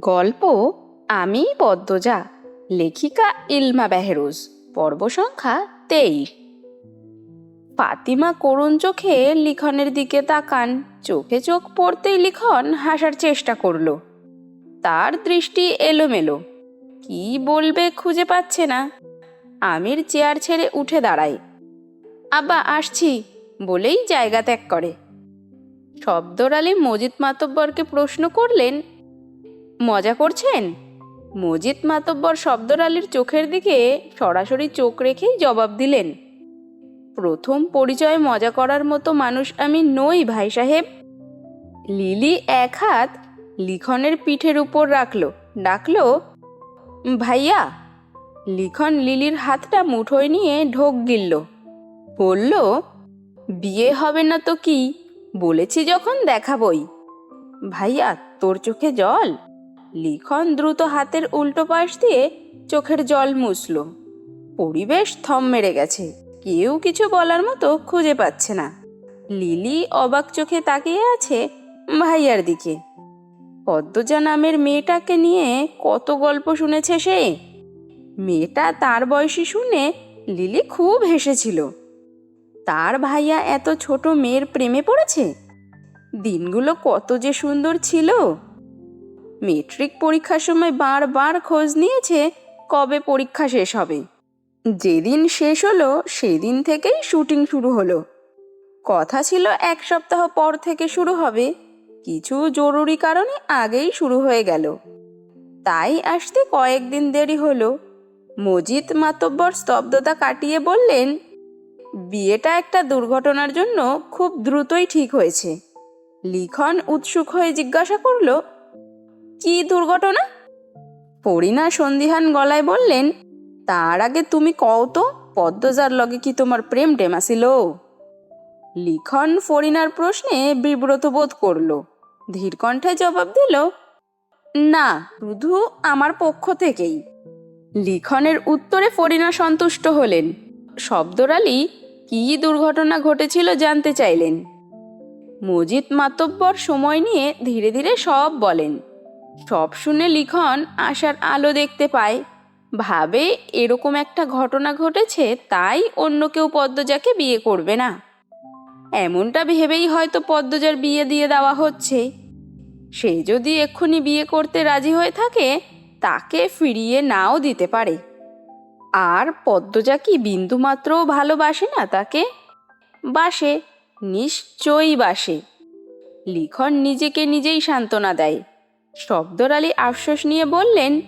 গল্প আমি পদ্মজা, লেখিকা ইলমা বেহরোজ, পর্ব সংখ্যা তেইশ। ফাতিমা করুণ চোখে লিখনের দিকে তাকান, চোখে চোখ পড়তেই লিখন হাসার চেষ্টা করল। তার দৃষ্টি এলোমেলো, কি বলবে খুঁজে পাচ্ছে না। আমির চেয়ার ছেড়ে উঠে দাঁড়ায়। আব্বা, আসছি, বলেই জায়গা ত্যাগ করে। শব্দর আলী মজিদ মাতব্বরকে প্রশ্ন করলেন মজা করছেন? মজিদ মাতব্বর শব্দর আলীর চোখের দিকে সরাসরি চোখ রেখেই জবাব দিলেন, প্রথম পরিচয় মজা করার মতো মানুষ আমি নই, ভাই সাহেব। লিলি এক হাত লিখনের পিঠের উপর রাখল, ডাকলো, ভাইয়া। লিখন লিলির হাতটা মুঠোয় নিয়ে ঢোক গিলল, বলল, বিয়ে হবে না তো কি? বলেছি যখন দেখাবই। ভাইয়া, তোর চোখে জল? লিখন দ্রুত হাতের উল্টো পাশ দিয়ে চোখের জল মুছল। পরিবেশ থম মেরে গেছে। কেউ কিছু বলার মতো খুঁজে পাচ্ছে না। লিলি অবাক চোখে তাকিয়ে আছে ভাইয়ার দিকে। পদ্মজা নামের মেয়েটাকে নিয়ে কত গল্প শুনেছে সে? মেয়েটা তার বয়সী শুনে লিলি খুব হেসেছিল। তার ভাইয়া এত ছোট মেয়ের প্রেমে পড়েছে? দিনগুলো কত যে সুন্দর ছিল! মেট্রিক পরীক্ষার সময় বারবার খোঁজ নিয়েছে কবে পরীক্ষা শেষ হবে। যেদিন শেষ হলো, সেদিন থেকেই শুটিং শুরু হলো। কথা ছিল এক সপ্তাহ পর থেকে শুরু হবে। কিছু জরুরি কারণে আগেই শুরু হয়ে গেল। তাই আসতে কয়েকদিন দেরি হলো। মজিদ মাতব্বর স্তব্ধতা কাটিয়ে বললেন, বিয়েটা একটা দুর্ঘটনার জন্য খুব দ্রুতই ঠিক হয়েছে। লিখন উৎসুক হয়ে জিজ্ঞাসা করল কি দুর্ঘটনা? পরিণা সন্দিহান গলায় বললেন, তার আগে তুমি কও তো, পদ্মজার লগে কি তোমার প্রেম টেমাছিল লিখন ফরিনার প্রশ্নে বিব্রত বোধ করল। ধীর কণ্ঠে জবাব দিল, না শুধু আমার পক্ষ থেকেই। লিখনের উত্তরে ফরিনা সন্তুষ্ট হলেন। শব্দরালি কি দুর্ঘটনা ঘটেছিল জানতে চাইলেন। মজিদ মাতব্বর সময় নিয়ে ধীরে ধীরে সব বলেন। সব শুনে লিখন আশার আলো দেখতে পায়। ভাবে এরকম একটা ঘটনা ঘটেছে, তাই অন্য কেউ পদ্মজাকে বিয়ে করবে না। এমনটা ভেবেই হয়তো পদ্মজার বিয়ে দিয়ে দেওয়া হচ্ছে। সে যদি এক্ষুনি বিয়ে করতে রাজি হয়ে থাকে, তাকে ফিরিয়ে নাও দিতে পারে। আর পদ্মজা কি বিন্দুমাত্রও ভালোবাসে না তাকে? বাসে, নিশ্চয়ই বাসে। লিখন নিজেকে নিজেই সান্ত্বনা দেয়। শব্দর আলী আফসোস নিয়ে বললেন,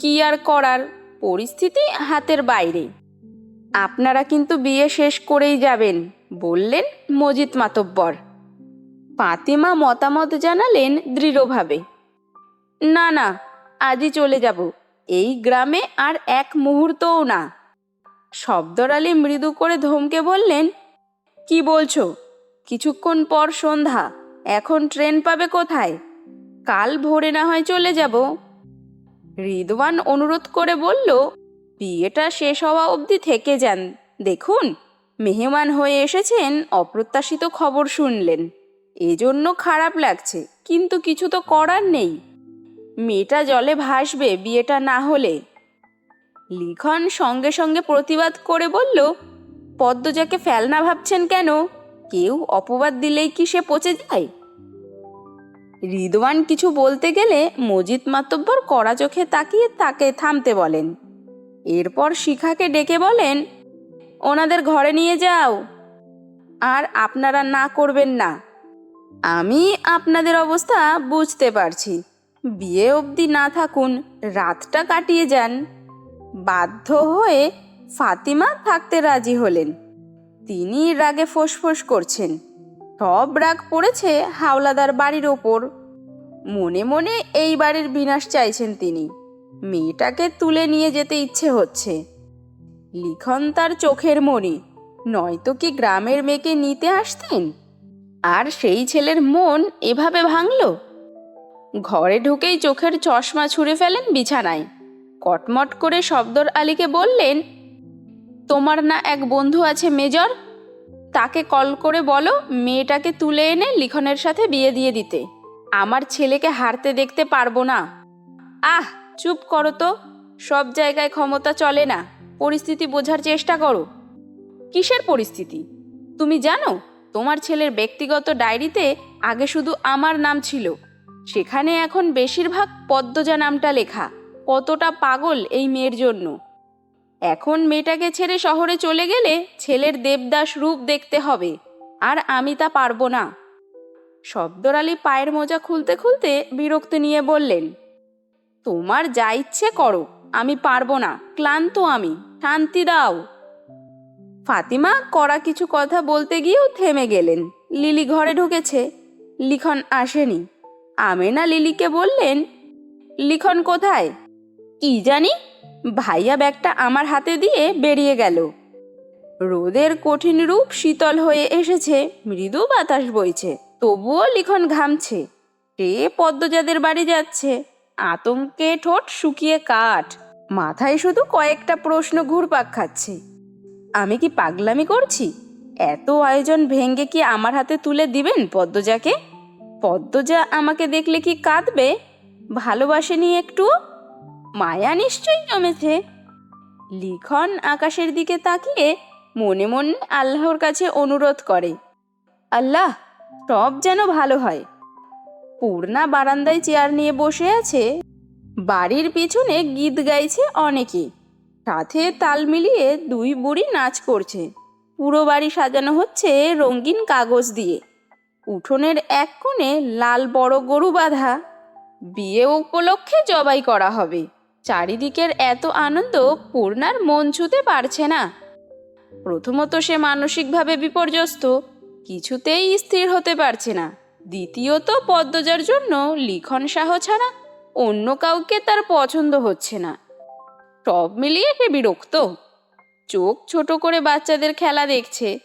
কি আর করার? পরিস্থিতি হাতের বাইরে। আপনারা কিন্তু বিয়ে শেষ করেই যাবেন, বললেন মজিদ মাতব্বর। পাতিমা মতামত জানালেন দৃঢ়ভাবে। না না, আজই চলে যাব। এই গ্রামে আর এক মুহূর্তও না। শব্দর আলী মৃদু করে ধমকে বললেন, কি বলছো? কিছুক্ষণ পর সন্ধ্যা। এখন ট্রেন পাবে কোথায়? কাল ভোরে না হয় চলে যাব। রিদওয়ান অনুরোধ করে বলল, বিয়েটা শেষ হওয়া অবধি থেকে যান। দেখুন, মেহমান হয়ে এসেছেন, অপ্রত্যাশিত খবর শুনলেন। এজন্য খারাপ লাগছে, কিন্তু কিছু তো করার নেই। মেয়েটা জলে ভাসবে, বিয়েটা না হলে। লিখন সঙ্গে সঙ্গে প্রতিবাদ করে বলল, পদ্মজাকে ফেলনা ভাবছেন কেন? কেউ অপবাদ দিলেই কি সে পচে যায়? রিদওয়ান কিছু বলতে গেলে মজিদ মাতব্বর কড়া চোখে তাকিয়ে তাকে থামতে বলেন। এরপর শিখাকে ডেকে বলেন, ওনাদের ঘরে নিয়ে যাও। আর আপনারা না করবেন না। আমি আপনাদের অবস্থা বুঝতে পারছি। বিয়ে অবধি না থাকুন, রাতটা কাটিয়ে যান। বাধ্য হয়ে ফাতিমা থাকতে রাজি হলেন। তিনি রাগে ফোঁস করছেন। সব রাগ পড়েছে হাওলাদার বাড়ির ওপর। মনে মনে এই বাড়ির বিনাশ চাইছেন তিনি। মেয়েটাকে তুলে নিয়ে যেতে ইচ্ছে হচ্ছে। লিখন তার চোখের মণি নয়তো কি গ্রামের মেয়েকে নিতে আসতেন? আর সেই ছেলের মন এভাবে ভাঙল? ঘরে ঢুকেই চোখের চশমা ছুঁড়ে ফেলেন বিছানায়। কটমট করে শব্দর আলীকে বললেন, তোমার না এক বন্ধু আছে মেজর? তাকে কল করে বলো, মেয়েটাকে তুলে এনে লিখনের সাথে বিয়ে দিয়ে দিতে। আমার ছেলেকে হারতে দেখতে পারব না। আহ, চুপ করো তো। সব জায়গায় ক্ষমতা চলে না। পরিস্থিতি বোঝার চেষ্টা করো। কিসের পরিস্থিতি? তুমি জানো, তোমার ছেলের ব্যক্তিগত ডায়েরিতে আগে শুধু আমার নাম ছিল। সেখানে এখন বেশিরভাগ পদ্মজা নামটা লেখা। কতটা পাগল এই মেয়ের জন্য। এখন মেয়েটাকে ছেড়ে শহরে চলে গেলে ছেলের দেবদাস রূপ দেখতে হবে, আর আমি তা পারব না। শব্দর আলী পায়ের মোজা খুলতে খুলতে বিরক্ত নিয়ে বললেন, তোমার যা ইচ্ছে করো, আমি পারব না, ক্লান্ত আমি, শান্তি দাও। ফাতিমা কড়া কিছু কথা বলতে গিয়েও থেমে গেলেন, লিলি ঘরে ঢুকেছে, লিখন আসেনি। আমেনা লিলিকে বললেন, লিখন কোথায়? কি জানি? ভাইয়া ব্যাগটা আমার হাতে দিয়ে বেরিয়ে গেল। রোদের কঠিন রূপ শীতল হয়ে এসেছে, মৃদু বাতাস বইছে, তবুও লিখন ঘামছে। কে পদ্মজাদের বাড়ি যাচ্ছে? আতঙ্কে ঠোঁট শুকিয়ে কাঠ। মাথায় শুধু কয়েকটা প্রশ্ন ঘুরপাক খাচ্ছে। আমি কি পাগলামি করছি? এত আয়োজন ভেঙ্গে কি আমার হাতে তুলে দিবেন পদ্মজাকে? পদ্মজা আমাকে দেখলে কি কাঁদবে? ভালোবাসেনি একটু মায়া নিশ্চয়ই জমেছে। লিখন আকাশের দিকে তাকিয়ে মনে মনে আল্লাহর কাছে অনুরোধ করে, আল্লাহ, সব যেন ভালো হয়। পূর্ণা বারান্দায় চেয়ার নিয়ে বসে আছে। বাড়ির পিছনে গীত গাইছে অনেকে। সাথে তাল মিলিয়ে দুই বুড়ি নাচ করছে। পুরো বাড়ি সাজানো হচ্ছে রঙিন কাগজ দিয়ে। উঠোনের এক কোণে লাল বড় গরু বাঁধা। বিয়ে উপলক্ষে জবাই করা হবে। চারিদিকের এত আনন্দ পূর্ণার মন ছুতে পারছে না। প্রথমত সে মানসিকভাবে বিপর্যস্ত, কিছুতেই স্থির হতে পারছে না। দ্বিতীয়ত, পদ্মজার জন্য লিখন সাহ ছাড়া অন্য কাউকে তার পছন্দ হচ্ছে না। সব মিলিয়ে সে বিরক্ত। চোখ ছোট করে বাচ্চাদের খেলা দেখছে।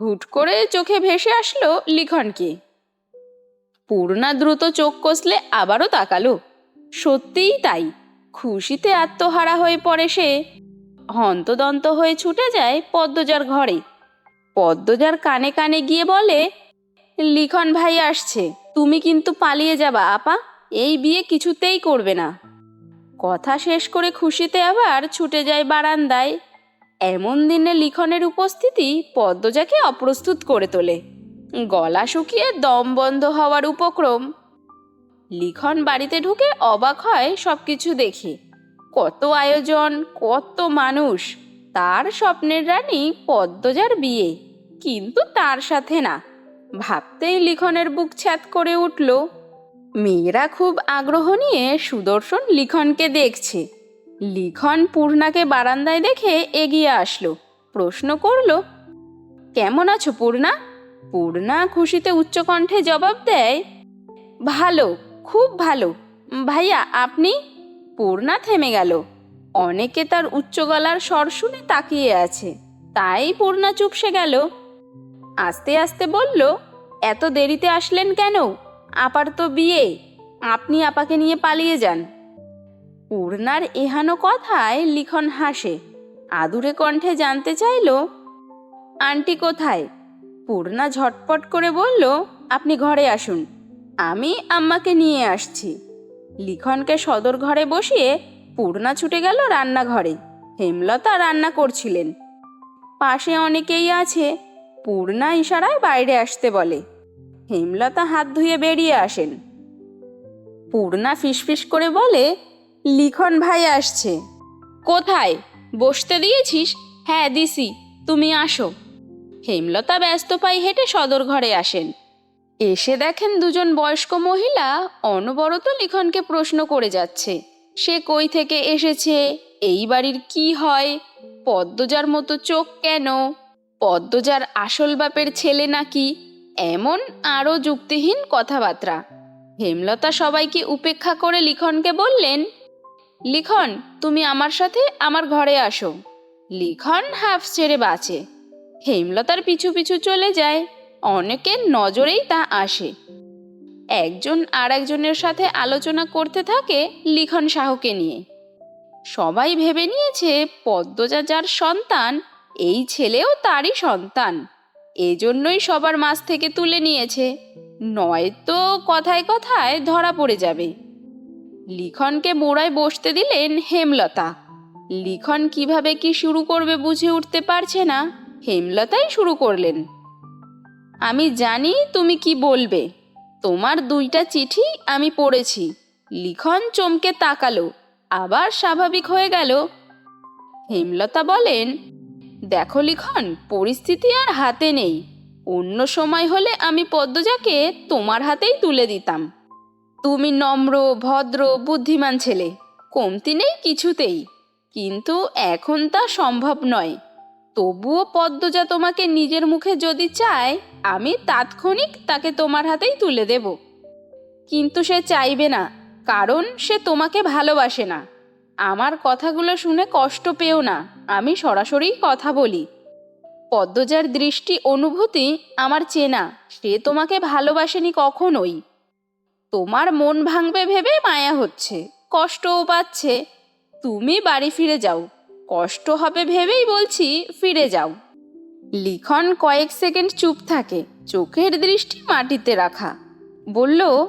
হুট করে চোখে ভেসে আসলো লিখনকে। পূর্ণা দ্রুত চোখ কষলে আবারও তাকালো। সত্যিই তাই। খুশিতে আত্মহারা হয়ে পড়ে সে। হন্তদন্ত হয়ে ছুটে যায় পদ্মজার ঘরে। পদ্মজার কানে কানে গিয়ে বলে, লিখন ভাই আসছে, তুমি কিন্তু পালিয়ে যাবা, আপা। এই বিয়ে কিছুতেই করবে না। কথা শেষ করে খুশিতে আবার ছুটে যায় বারান্দায়। এমন দিনে লিখনের উপস্থিতি পদ্মজাকে অপ্রস্তুত করে তোলে। গলা শুকিয়ে দম বন্ধ হওয়ার উপক্রম লিখন বাড়িতে ঢুকে অবাক হয় সব কিছু দেখে। কত আয়োজন, কত মানুষ, তার স্বপ্নের রানী পদ্মজার বিয়ে। কিন্তু তার সাথে না। ভাবতেই লিখনের বুক ছ্যাত করে উঠল। মেয়েরা খুব আগ্রহ নিয়ে সুদর্শন লিখনকে দেখছে। লিখন পূর্ণাকে বারান্দায় দেখে এগিয়ে আসলো। প্রশ্ন করল, কেমন আছো পূর্ণা? পূর্ণা খুশিতে উচ্চকণ্ঠে জবাব দেয়, ভালো। খুব ভালো। ভাইয়া, আপনি? পূর্ণা থেমে গেল। অনেকে তার উচ্চ গলার স্বর শুনে তাকিয়ে আছে। তাই পূর্ণা চুপসে গেল। আস্তে আস্তে বলল, এত দেরিতে আসলেন কেন? আপার তো বিয়ে। আপনি আপাকে নিয়ে পালিয়ে যান। পূর্ণার এহানো কথায় লিখন হাসে। আদুরে কণ্ঠে জানতে চাইল, আন্টি কোথায়? পূর্ণা ঝটপট করে বলল, আপনি ঘরে আসুন। আমি আম্মাকে নিয়ে আসছি। লিখনকে সদর ঘরে বসিয়ে পূর্ণা ছুটে গেল রান্নাঘরে। হেমলতা রান্না করছিলেন। পাশে অনেকেই আছে, পূর্ণা ইশারায় বাইরে আসতে বলে। হেমলতা হাত ধুয়ে বেরিয়ে আসেন। পূর্ণা ফিসফিস করে বলে, লিখন ভাই আসছে। কোথায়? বসতে দিয়েছিস? হ্যাঁ দিছি। তুমি আসো। হেমলতা ব্যস্ত পাই হেঁটে সদর ঘরে আসেন। এসে দেখেন দুজন বয়স্ক মহিলা অনবরত লিখনকে প্রশ্ন করে যাচ্ছে। সে কই থেকে এসেছে? এই বাড়ির কি হয়? পদ্মজার মতো চোখ কেন? পদ্মজার আসল বাপের ছেলে নাকি? এমন আরও যুক্তিহীন কথাবার্তা। হেমলতা সবাইকে উপেক্ষা করে লিখনকে বললেন, লিখন, তুমি আমার সাথে আমার ঘরে আসো। লিখন হাফ ছেড়ে বাঁচে। হেমলতার পিছু পিছু চলে যায়। অনেকের নজরেই তা আসে। একজন আর একজনের সাথে আলোচনা করতে থাকে লিখন শাহকে নিয়ে। সবাই ভেবে নিয়েছে পদ্মজা যার সন্তান, এই ছেলেও তারই সন্তান। এজন্যই সবার মাছ থেকে তুলে নিয়েছে। নয়তো কথায় কথায় ধরা পড়ে যাবে। লিখনকে মোড়ায় বসতে দিলেন হেমলতা। লিখন কীভাবে কি শুরু করবে বুঝে উঠতে পারছে না। হেমলতাই শুরু করলেন। আমি জানি তুমি কি বলবে। তোমার দুইটা চিঠি আমি পড়েছি। লিখন চমকে তাকালো, আবার স্বাভাবিক হয়ে গেল। হেমলতা বলেন, দেখো লিখন, পরিস্থিতি আর হাতে নেই। অন্য সময় হলে আমি পদ্মজাকে তোমার হাতেই তুলে দিতাম। তুমি নম্র, ভদ্র, বুদ্ধিমান ছেলে, কমতি নেই কিছুতেই। কিন্তু এখন তা সম্ভব নয়। তবুও পদ্মজা তোমাকে নিজের মুখে যদি চায়, আমি তাৎক্ষণিক তাকে তোমার হাতেই তুলে দেব। কিন্তু সে চাইবে না, কারণ সে তোমাকে ভালোবাসে না। আমার কথাগুলো শুনে কষ্ট পেও না, আমি সরাসরি কথা বলি। পদ্মজার দৃষ্টি অনুভূতি আমার চেনা, সে তোমাকে ভালোবাসেনি কখনোই। তোমার মন ভাঙবে ভেবে মায়া হচ্ছে, কষ্টও পাচ্ছে। তুমি বাড়ি ফিরে যাও। কষ্ট হবে ভেবেই বলছি ফিরে যাও। লিখন কয়েক সেকেন্ড চুপ থাকে, চোখের দৃষ্টি মাটিতে রাখা। বলল,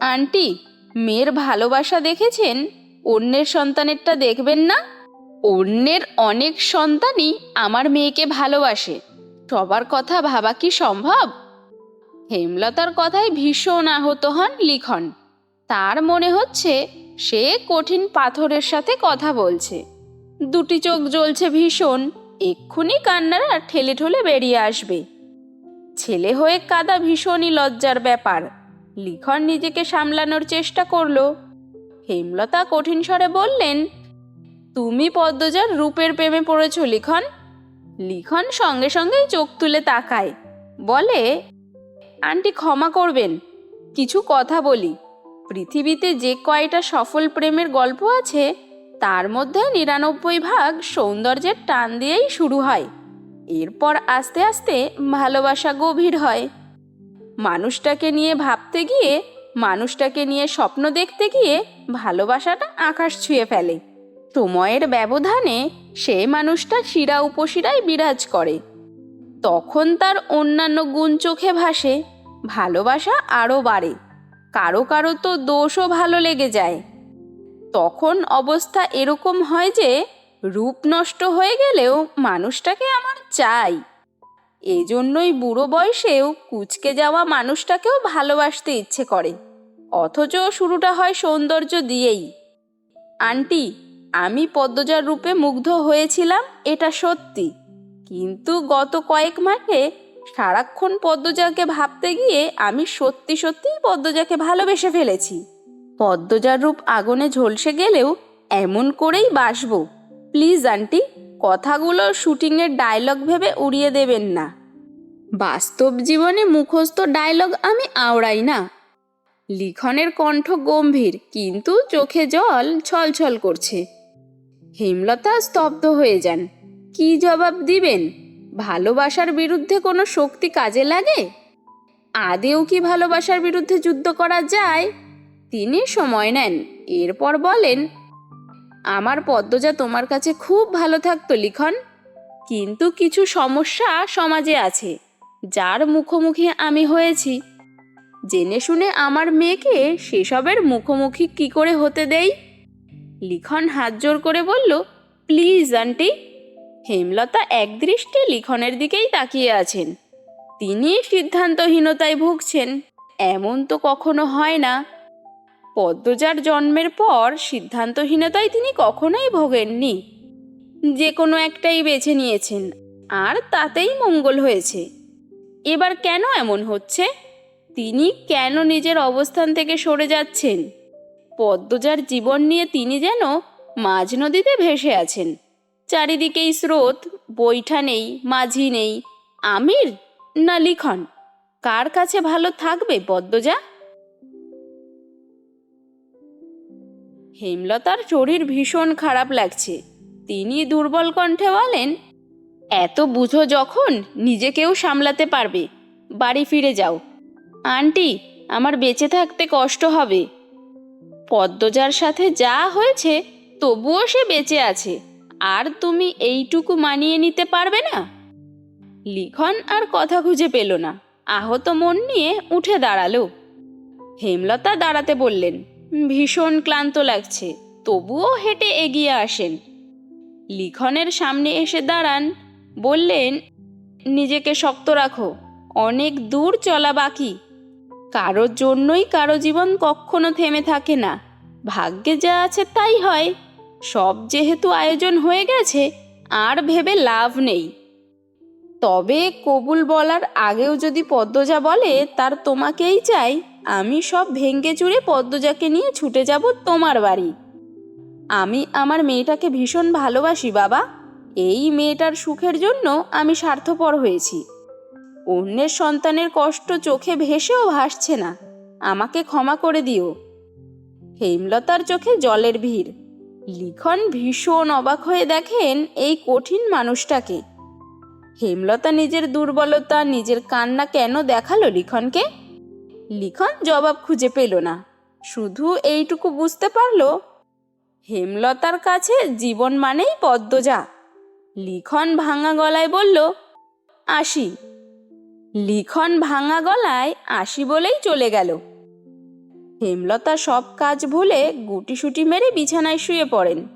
আন্টি, মেয়ের ভালোবাসা দেখেছেন? অন্যের সন্তানেরটা দেখবেন না? অন্যের অনেক সন্তানই আমার মেয়েকে ভালোবাসে। সবার কথা ভাবা কি সম্ভব? হেমলতার কথায় ভীষণ আহত হন লিখন। তার মনে হচ্ছে সে কঠিন পাথরের সাথে কথা বলছে। দুটি চোখ জ্বলছে ভীষণ। এক্ষুনি কান্নারা ঠেলে ঠেলে বেরিয়ে আসবে। ছেলে হয়ে কাদা ভীষণই লজ্জার ব্যাপার। লিখন নিজেকে সামলানোর চেষ্টা করল। হেমলতা কঠিন স্বরে বললেন, তুমি পদ্মজার রূপের প্রেমে পড়েছ, লিখন। লিখন সঙ্গে সঙ্গেই চোখ তুলে তাকায়। বলে, আন্টি ক্ষমা করবেন। কিছু কথা বলি। পৃথিবীতে যে কয়টা সফল প্রেমের গল্প আছে তার মধ্যে নিরানব্বই ভাগ সৌন্দর্যের টান দিয়েই শুরু হয়। এরপর আস্তে আস্তে ভালোবাসা গভীর হয়। মানুষটাকে নিয়ে ভাবতে গিয়ে, মানুষটাকে নিয়ে স্বপ্ন দেখতে গিয়ে ভালোবাসাটা আকাশ ছুঁয়ে ফেলে। সময়ের ব্যবধানে সে মানুষটা শিরা উপশিরায় বিরাজ করে। তখন তার অন্যান্য গুণ চোখে ভাসে, ভালোবাসা আরও বাড়ে। কারও কারও তো দোষও ভালো লেগে যায়। তখন অবস্থা এরকম হয় যে রূপ নষ্ট হয়ে গেলেও মানুষটাকে আমার চাই। এজন্যই বুড়ো বয়সেও কুচকে যাওয়া মানুষটাকেও ভালোবাসতে ইচ্ছে করে। অথচ শুরুটা হয় সৌন্দর্য দিয়েই। আন্টি, আমি পদ্মজার রূপে মুগ্ধ হয়েছিলাম, এটা সত্যি। কিন্তু গত কয়েক মাসে সারাক্ষণ পদ্মজাকে ভাবতে গিয়ে আমি সত্যি সত্যিই পদ্মজাকে ভালোবেসে ফেলেছি। পদ্মজার রূপ আগুনে ঝলসে গেলেও এমন করেই বাসবো। প্লিজ, আন্টি, কথাগুলো শুটিংয়ের ডায়লগ ভেবে উড়িয়ে দেবেন না। বাস্তব জীবনে মুখস্থ ডায়লগ আমি আওড়াই না। লিখনের কণ্ঠ গম্ভীর, কিন্তু চোখে জল ছলছল করছে। হেমলতা স্তব্ধ হয়ে যান। কি জবাব দিবেন? ভালোবাসার বিরুদ্ধে কোনো শক্তি কাজে লাগে? আদেও কি ভালোবাসার বিরুদ্ধে যুদ্ধ করা যায়? তিনি সময় নেন। এরপর বলেন, আমার পদ্মজা তোমার কাছে খুব ভালো থাকতো, লিখন। কিন্তু কিছু সমস্যা সমাজে আছে, যার মুখোমুখি আমি হয়েছি। জেনে শুনে আমার মেয়েকে সেসবের মুখোমুখি কি করে হতে দেই? লিখন হাত জোর করে বলল, প্লিজ, আন্টি। হেমলতা একদৃষ্টে লিখনের দিকেই তাকিয়ে আছেন। তিনি সিদ্ধান্তহীনতায় ভুগছেন। এমন তো কখনো হয় না। পদ্মজার জন্মের পর সিদ্ধান্তহীনতায় তিনি কখনোই ভোগেননি। যে কোনো একটাই বেছে নিয়েছেন, আর তাতেই মঙ্গল হয়েছে। এবার কেন এমন হচ্ছে? তিনি কেন নিজের অবস্থান থেকে সরে যাচ্ছেন? পদ্মজার জীবন নিয়ে তিনি যেন মাঝ নদীতে ভেসে আছেন। চারিদিকেই স্রোত, বৈঠা নেই, মাঝি নেই, আমির না লিখন? কার কাছে ভালো থাকবে পদ্মজা? হেমলতার শরীর ভীষণ খারাপ লাগছে। তিনি দুর্বল কণ্ঠে বলেন, এত বুঝো যখন নিজেকেও সামলাতে পারবে। বাড়ি ফিরে যাও। আন্টি, আমার বেঁচে থাকতে কষ্ট হবে। পদ্মজার সাথে যা হয়েছে, তবুও সে বেঁচে আছে। আর তুমি এইটুকু মানিয়ে নিতে পারবে না? লিখন আর কথা খুঁজে পেল না। আহত মন নিয়ে উঠে দাঁড়াল। হেমলতা দাঁড়াতে বললেন ভীষণ ক্লান্ত লাগছে, তবুও হেঁটে এগিয়ে আসেন। লিখনের সামনে এসে দাঁড়ান, বললেন, নিজেকে শক্ত রাখো, অনেক দূর চলা বাকি। কারোর জন্যই কারও জীবন কখনো থেমে থাকে না। ভাগ্যে যা আছে তাই হয়। সব যেহেতু আয়োজন হয়ে গেছে, আর ভেবে লাভ নেই। তবে কবুল বলার আগেও যদি পদ্মজা বলে, তার তোমাকেই চাই। আমি সব ভেঙ্গে চুরে পদ্মজাকে নিয়ে ছুটে যাব তোমার বাড়ি। আমি আমার মেয়েটাকে ভীষণ ভালোবাসি, বাবা। এই মেয়েটার সুখের জন্য আমি স্বার্থপর হয়েছি। অন্যের সন্তানের কষ্ট চোখে ভেসেও ভাসছে না। আমাকে ক্ষমা করে দিও। হেমলতার চোখে জলের ভিড়। লিখন ভীষণ অবাক হয়ে দেখেন এই কঠিন মানুষটাকে। হেমলতা নিজের দুর্বলতা, নিজের কান্না কেন দেখাল লিখনকে? লিখন জবাব খুঁজে পেল না। শুধু এইটুকু বুঝতে পারল, হেমলতার কাছে জীবন মানেই পদ্মজা। লিখন ভাঙা গলায় বলল, আসি। লিখন ভাঙা গলায় আসি বলেই চলে গেল। হেমলতা সব কাজ ভুলে গুটিসুটি মেরে বিছানায় শুয়ে পড়েন।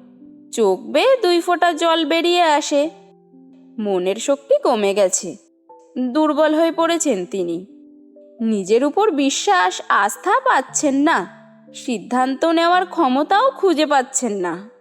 চোখ বেয়ে দুই ফোঁটা জল বেরিয়ে আসে। মনের শক্তি কমে গেছে। দুর্বল হয়ে পড়েছেন তিনি। নিজের উপর বিশ্বাস আস্থা পাচ্ছেন না। সিদ্ধান্ত নেওয়ার ক্ষমতাও খুঁজে পাচ্ছেন না।